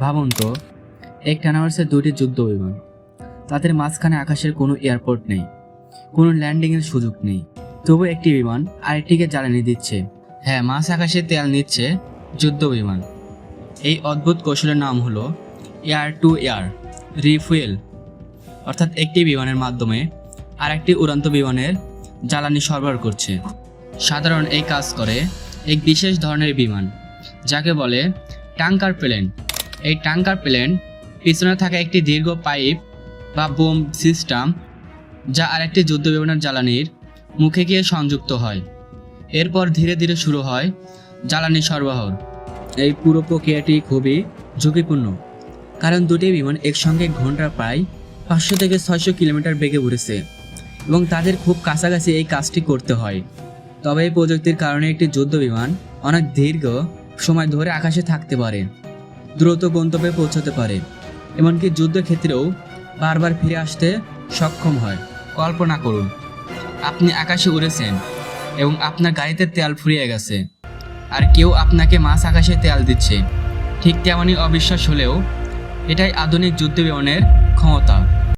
ভাবুন তো একটানা হচ্ছে দুটি যুদ্ধ বিমান, তাদের মাঝখানে আকাশের কোনো এয়ারপোর্ট নেই, কোনো ল্যান্ডিংয়ের সুযোগ নেই। তবু একটি বিমান আরেকটিকে জ্বালানি দিচ্ছে। হ্যাঁ মাছ আকাশে তেল নিচ্ছে যুদ্ধ বিমান। এই অদ্ভুত কৌশলের নাম হলো এয়ার টু এয়ার, রিফুয়েল। অর্থাৎ একটি বিমানের মাধ্যমে আরেকটি উড়ন্ত বিমানের জ্বালানি সরবরাহ করছে। সাধারণ এই কাজ করে এক বিশেষ ধরনের বিমান, যাকে বলে ট্যাঙ্কার প্লেন। এই ট্যাঙ্কার প্লেন, পিছনে থাকা একটি দীর্ঘ পাইপ বা বোম সিস্টেম যা আরেকটি যুদ্ধ বিমানের জ্বালানির মুখে গিয়ে সংযুক্ত হয়। এরপর ধীরে ধীরে শুরু হয় জ্বালানি সরবরাহ। এই পুরো প্রক্রিয়াটি খুবই ঝুঁকিপূর্ণ, কারণ দুটি বিমান একসঙ্গে ঘণ্টা প্রায় পাঁচশো থেকে ছয়শো কিলোমিটার বেগে উড়েছে এবং তাদের খুব কাছাকাছি এই কাজটি করতে হয়। তবে এই প্রযুক্তির কারণে একটি যুদ্ধ বিমান অনেক দীর্ঘ সময় ধরে আকাশে থাকতে পারে। দ্রুত গন্তব্যে পৌঁছতে পারে। এমনকি যুদ্ধক্ষেত্রেও বারবার ফিরে আসতে সক্ষম হয়। কল্পনা করুন, আপনি আকাশে উড়েছেন এবং আপনার গাড়িতে তেল ফুরিয়ে গেছে আর কেউ আপনাকে মাছ আকাশে তেল দিচ্ছে। ঠিক তেমনই অবিশ্বাস হলেও এটাই আধুনিক যুদ্ধ বিমানের ক্ষমতা।